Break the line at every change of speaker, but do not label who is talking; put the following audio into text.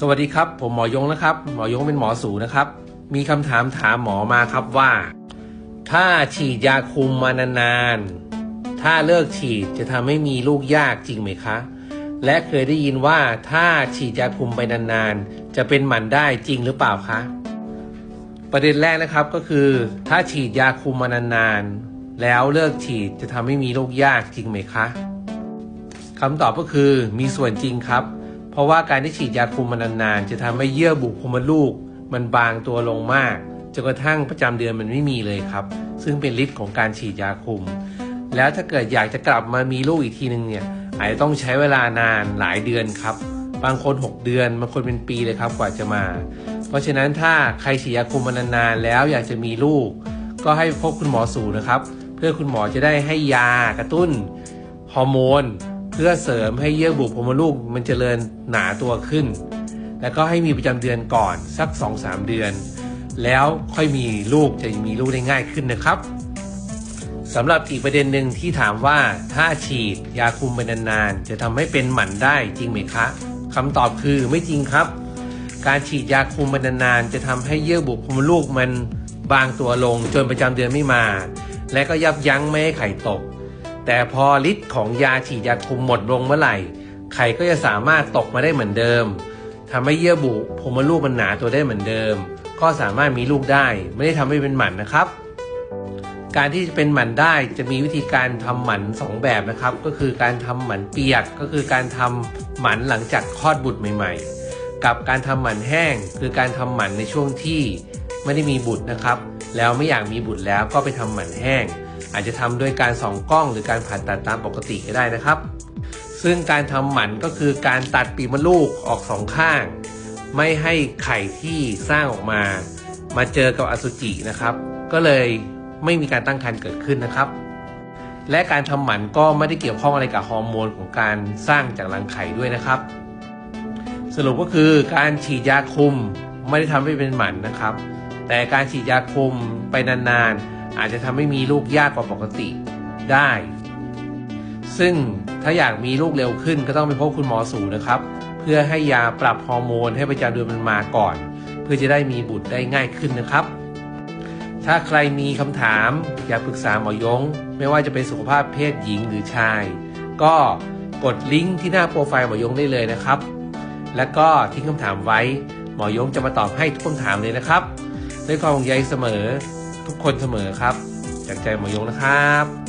สวัสดีครับ ผมหมอยงนะครับ หมอยงเป็นหมอสูนะครับ มีคำถามถามหมอมาครับว่า ถ้าฉีดยาคุมมานานๆ ถ้าเลิกฉีดจะทำให้มีลูกยากจริงไหมคะ และเคยได้ยินว่าถ้าฉีดยาคุมไปนานๆ จะเป็นหมันได้จริงหรือเปล่าคะ ประเด็นแรกนะครับก็คือ ถ้าฉีดยาคุมมานานๆ แล้วเลิกฉีดจะทำให้มีลูกยากจริงไหมคะคำตอบก็คือมีส่วนจริงครับ ราะว่าการที่ฉีดยาคุมมานานๆ จะทำให้เยื่อบุโพรมดลูก มันบางตัวลงมากจนกระทั่งประจำเดือนมันไม่มีเลยครับ ซึ่งเป็นฤทธิ์ของการฉีดยาคุม แล้วถ้าเกิดอยากจะกลับมามีลูกอีกทีนึงเนี่ยอาจจะต้องใช้เวลานานหลายเดือนครับ บางคน 6 เดือนบางคนเป็นปีเลยครับกว่าจะมา เพราะฉะนั้นถ้าใครฉีดยาคุมมานานๆแล้วอยากจะมีลูก ก็ให้พบคุณหมอสูนะครับ เพื่อคุณหมอจะได้ให้ยากระตุ้นฮอร์โมน พื่อเสริมให้เยื่อบุโพรงมดลูกมันเจริญหนาตัวขึ้น แล้วก็ให้มีประจำเดือนก่อนสัก 2-3 เดือน แล้วค่อยมีลูกจะมีลูกได้ง่ายขึ้นนะครับสำหรับอีกประเด็นหนึ่งที่ถามว่าถ้าฉีดยาคุมไปนานๆ จะทำให้เป็นหมันได้จริงไหมคะคำตอบคือไม่จริงครับ การฉีดยาคุมไปนานๆ จะทำให้เยื่อบุโพรงมดลูกมันบางตัวลงจนประจำเดือนไม่มา และก็ยับยั้งไม่ให้ไข่ตก แต่พอฤทธิ์ของยาฉีดยาคุมหมดลงเมื่อไหร่ ไข่ก็จะสามารถตกมาได้เหมือนเดิมทำให้เยื่อบุโพรงมลูกมันหนาตัวได้เหมือนเดิม ก็สามารถมีลูกได้ ไม่ได้ทำให้เป็นหมันนะครับ การที่จะเป็นหมันได้จะมีวิธีการทำหมันสองแบบนะครับ ก็คือการทำหมันเปียก ก็คือการทำหมันหลังจากคลอดบุตรใหม่ ๆ กับการทำหมันแห้ง คือการทำหมันในช่วงที่ไม่ได้มีบุตรนะครับ แล้วไม่อยากมีบุตรแล้วก็ไปทำหมันแห้ง อาจจะทำด้วยการส่องกล้องหรือการผ่าตัดตามปกติก็ได้นะครับ ซึ่งการทำหมันก็คือการตัดปีกมดลูกออกสองข้าง ไม่ให้ไข่ที่สร้างออกมา มาเจอกับอสุจินะครับ ก็เลยไม่มีการตั้งครรภ์เกิดขึ้นนะครับ และการทำหมันก็ไม่ได้เกี่ยวข้องอะไรกับฮอร์โมนของการสร้างจากรังไข่ด้วยนะครับ สรุปก็คือการฉีดยาคุมไม่ได้ทำให้เป็นหมันนะครับ แต่การฉีดยาคุมไปนานๆ อาจจะทำให้มีลูกยากกว่าปกติได้ ซึ่งถ้าอยากมีลูกเร็วขึ้นก็ต้องไปพบคุณหมอสูนะครับ เพื่อให้ยาปรับฮอร์โมนให้ประจำเดือนมันมาก่อน เพื่อจะได้มีบุตรได้ง่ายขึ้นนะครับ ถ้าใครมีคำถามอยากปรึกษาหมอยง ไม่ว่าจะเป็นสุขภาพเพศหญิงหรือชาย ก็กดลิงก์ที่หน้าโปรไฟล์หมอยงได้เลยนะครับ แล้วก็ทิ้งคำถามไว้ หมอยงจะมาตอบให้ทุกคำถามเลยนะครับ ด้วยความห่วงใยเสมอ ทุกคนเสมอครับ จากใจหมอยงนะครับ